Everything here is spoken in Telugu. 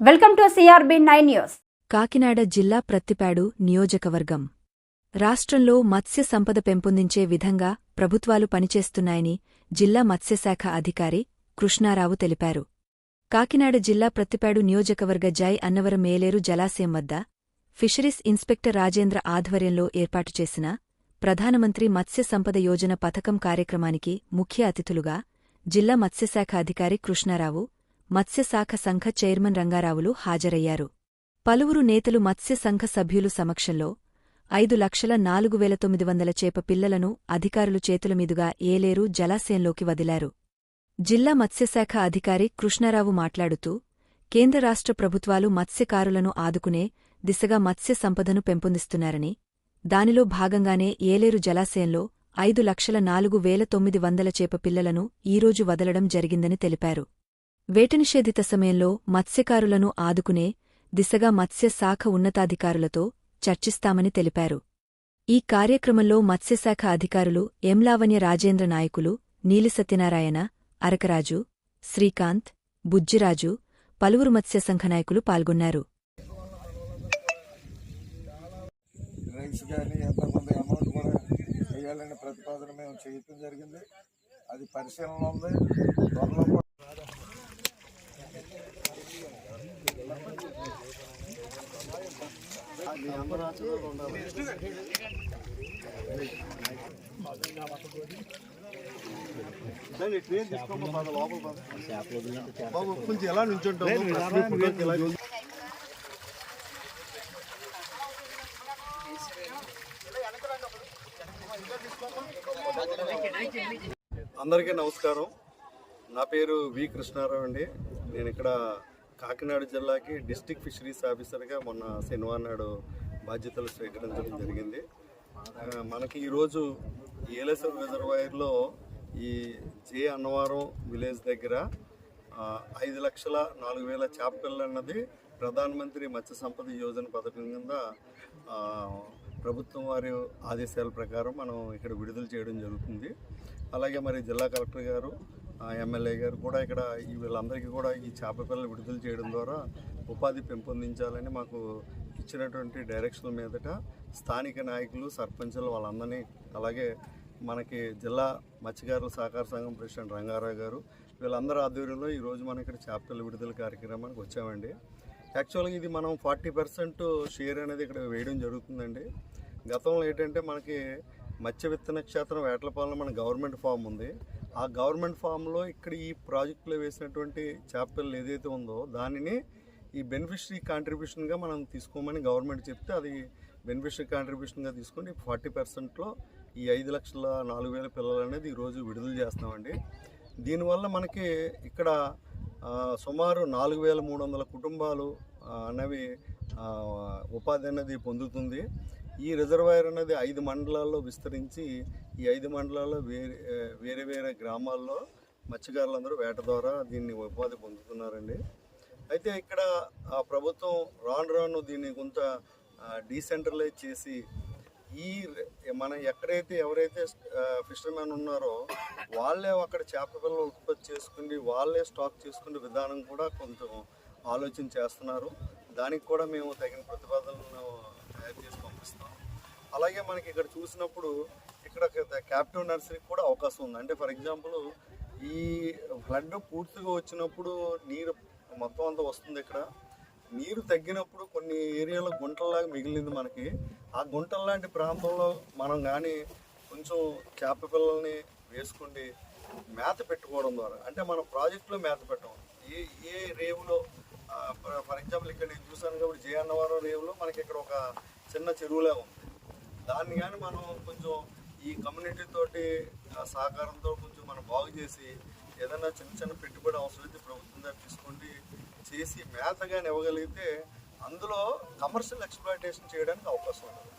Welcome to CRB nine news. Kakinada జిల్లా ప్రత్తిపాడు నియోజకవర్గం. రాష్ట్రంలో మత్స్య సంపద పెంపొందించే విధంగా ప్రభుత్వాలు పనిచేస్తున్నాయని జిల్లా మత్స్యశాఖ అధికారి కృష్ణారావు తెలిపారు. కాకినాడ జిల్లా ప్రత్తిపాడు నియోజకవర్గ జై అన్నవరం మేలేరు జలాశయం వద్ద ఫిషరీస్ ఇన్స్పెక్టర్ రాజేంద్ర ఆధ్వర్యంలో ఏర్పాటు చేసిన ప్రధానమంత్రి మత్స్య సంపద యోజన పథకం కార్యక్రమానికి ముఖ్య అతిథులుగా జిల్లా మత్స్యశాఖ అధికారి కృష్ణారావు మత్స్యశాఖ సంఘ చైర్మన్ రంగారావులు హాజరయ్యారు. పలువురు నేతలు మత్స్య సంఘ సభ్యులు సమక్షంలో ఐదు లక్షల నాలుగు వేల తొమ్మిది వందల చేప పిల్లలను అధికారులు చేతుల మీదుగా ఏలేరు జలాశయంలోకి వదిలారు. జిల్లా మత్స్యశాఖ అధికారి కృష్ణారావు మాట్లాడుతూ కేంద్ర రాష్ట్ర ప్రభుత్వాలు మత్స్యకారులను ఆదుకునే దిశగా మత్స్య సంపదను పెంపొందిస్తున్నారని దానిలో భాగంగానే ఏలేరు జలాశయంలో ఐదు లక్షల నాలుగు వేల తొమ్మిది వందల చేప పిల్లలను ఈరోజు వదలడం జరిగిందని తెలిపారు. వేటనిషేధిత సమయంలో మత్స్యకారులను ఆదుకునే దిశగా మత్స్య శాఖ ఉన్నతాధికారులతో చర్చిస్తామని తెలిపారు. ఈ కార్యక్రమంలో మత్స్యశాఖ అధికారులు ఎంలావణ్య రాజేంద్ర నాయకులు నీలి సత్యనారాయణ అరకరాజు శ్రీకాంత్ బుజ్జిరాజు పలువురు మత్స్యసంఘ నాయకులు పాల్గొన్నారు. ప్రతిపాదన మేము చేయటం జరిగింది. అది పరిశీలనలో ఉంది. కొంచెం ఎలా నుంచుంటాము అందరికీ నమస్కారం. నా పేరు వి కృష్ణారావు అండి. నేను ఇక్కడ కాకినాడ జిల్లాకి డిస్టిక్ ఫిషరీస్ ఆఫీసర్గా మొన్న శనివారం నాడు బాధ్యతలు స్వీకరించడం జరిగింది. మనకి ఈరోజు ఏలేశ్వర రిజర్వాయర్లో ఈ జే అన్నవరం విలేజ్ దగ్గర ఐదు లక్షల నాలుగు వేల చేప అన్నది ప్రధానమంత్రి మత్స్య సంపద యోజన పథకం కింద ప్రభుత్వం వారి ఆదేశాల ప్రకారం మనం ఇక్కడ విడుదల చేయడం జరుగుతుంది. అలాగే మరి జిల్లా కలెక్టర్ గారు ఎమ్మెల్యే గారు కూడా ఇక్కడ ఈ వీళ్ళందరికీ కూడా ఈ చేప పిల్లలు విడుదల చేయడం ద్వారా ఉపాధి పెంపొందించాలని మాకు ఇచ్చినటువంటి డైరెక్షన్ మీదట స్థానిక నాయకులు సర్పంచులు వాళ్ళందరినీ అలాగే మనకి జిల్లా మత్స్యకారుల సహకార సంఘం ప్రెసిడెంట్ రంగారావు గారు వీళ్ళందరి ఆధ్వర్యంలో ఈరోజు మనం ఇక్కడ చేపల విడుదల కార్యక్రమానికి వచ్చామండి. యాక్చువల్గా ఇది మనం ఫార్టీ పర్సెంట్ షేర్ అనేది ఇక్కడ వేయడం జరుగుతుందండి. గతంలో ఏంటంటే మనకి మత్స్య విత్తన క్షేత్రం వేటలపాలెంలో మన గవర్నమెంట్ ఫామ్ ఉంది. ఆ గవర్నమెంట్ ఫామ్లో ఇక్కడ ఈ ప్రాజెక్టులో వేసినటువంటి చేపలు ఏదైతే ఉందో దానిని ఈ బెనిఫిషరీ కాంట్రిబ్యూషన్గా మనం తీసుకోమని గవర్నమెంట్ చెప్తే అది బెనిఫిషరీ కాంట్రిబ్యూషన్గా తీసుకొని ఫార్టీ పర్సెంట్లో ఈ ఐదు లక్షల నాలుగు వేల పిల్లలు అనేది ఈరోజు విడుదల చేస్తామండి దీనివల్ల మనకి ఇక్కడ సుమారు నాలుగు వేల మూడు వందల కుటుంబాలు అనేవి ఉపాధి అనేది పొందుతుంది. ఈ రిజర్వాయర్ అనేది ఐదు మండలాల్లో విస్తరించి ఈ ఐదు మండలాల్లో వేరే వేరే వేరే గ్రామాల్లో మత్స్యకారులందరూ వేట ద్వారా దీన్ని ఉపాధి పొందుతున్నారండి. అయితే ఇక్కడ ఆ ప్రభుత్వం రాను రాను దీన్ని కొంత డీసెంట్రలైజ్ చేసి ఈ మనం ఎక్కడైతే ఎవరైతే ఫిషర్మెన్ ఉన్నారో వాళ్ళే అక్కడ చేప పిల్లలు ఉత్పత్తి చేసుకుని వాళ్ళే స్టాక్ చేసుకునే విధానం కూడా కొంచెం ఆలోచన చేస్తున్నారు. దానికి కూడా మేము తగిన ప్రతిపాదనలు అలాగే మనకి ఇక్కడ చూసినప్పుడు ఇక్కడ క్యాప్టివ్ నర్సరీకి కూడా అవకాశం ఉంది. అంటే ఫర్ ఎగ్జాంపుల్ ఈ ఫ్లడ్ పూర్తిగా వచ్చినప్పుడు నీరు మొత్తం అంతా వస్తుంది ఇక్కడ. నీరు తగ్గినప్పుడు కొన్ని ఏరియాలో గుంటల్లాగా మిగిలింది మనకి. ఆ గుంటల లాంటి ప్రాంతంలో మనం కానీ కొంచెం చేప పిల్లల్ని వేసుకుండి మేత పెట్టుకోవడం ద్వారా అంటే మనం ప్రాజెక్టులో మేత పెట్టడం ఏ ఏ రేవులో ఫర్ ఎగ్జాంపుల్ ఇక్కడ నేను చూసాను కాబట్టి జే అన్నవరం రేవులో మనకి ఇక్కడ ఒక చిన్న చెరువులే ఉంది. దాన్ని కానీ మనం కొంచెం ఈ కమ్యూనిటీ తోటి సహకారంతో కొంచెం మనం బాగు చేసి ఏదైనా చిన్న చిన్న పెట్టుబడి అవసరమైతే ప్రభుత్వం దగ్గర తీసుకోండి చేసి మేత కానీ ఇవ్వగలిగితే అందులో కమర్షియల్ ఎక్స్ప్లాయిటేషన్ చేయడానికి అవకాశం ఉంటుంది.